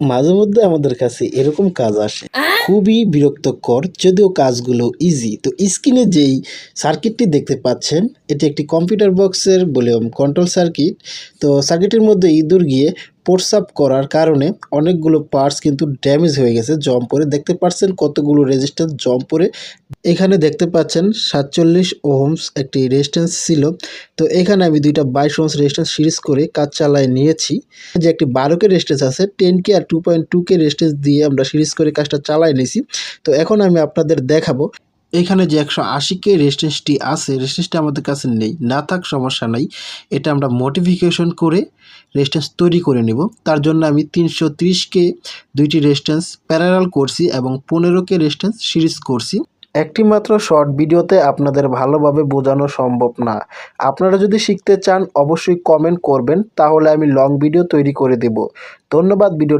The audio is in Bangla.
মাঝে মধ্যে আমাদের কাছে এরকম কাজ আসে। খুবই বিরক্তকর, যদিও কাজগুলো ইজি তো স্ক্রিনে যেই সার্কিটটি দেখতে পাচ্ছেন, এটি একটি কম্পিউটার বক্সের ভলিউম কন্ট্রোল সার্কিট তো সার্কিটের মধ্যে ইঁদুর গিয়ে প্রসাব করার কারণে অনেকগুলো পার্টস কিন্তু ড্যামেজ হয়ে গেছে জম পরে দেখতে পাচ্ছেন কতগুলো রেজিস্ট্যান্স জম পরে এখানে দেখতে পাচ্ছেন সাতচল্লিশ ওহমস একটি রেজিস্ট্যান্স ছিল। তো এখানে আমি দুইটা বাইশ ওহমস রেজিস্ট্যান্স সিরিজ করে কাজ চালায় নিয়েছি। যে একটি বারো কে রেজিস্ট্যান্স আছে টেন কে আর two point two K resistance দিয়ে আমরা সিরিজ করে কাজটা চালায় নিয়েছি। তো এখন আমি আপনাদের দেখাবো এখানে যে একশো আশি কে রেজিস্ট্যান্সটি আছে রেজিস্ট্যান্সটা আমাদের কাছে নেই। না থাক, সমস্যা নাই। এটা আমরা মডিফিকেশন করে রেজিস্ট্যান্স তৈরি করে নেব। তার জন্য আমি তিনশো কে দুইটি রেজিস্ট্যান্স প্যারালাল করছি এবং পনেরো কে রেজিস্ট্যান্স সিরিজ করছি। একটি মাত্র শর্ট ভিডিওতে আপনাদের ভালোভাবে বোঝানো সম্ভব না। আপনারা যদি শিখতে চান, অবশ্যই কমেন্ট করবেন, তাহলে আমি লং ভিডিও তৈরি করে দেব। ধন্যবাদ ভিডিওটি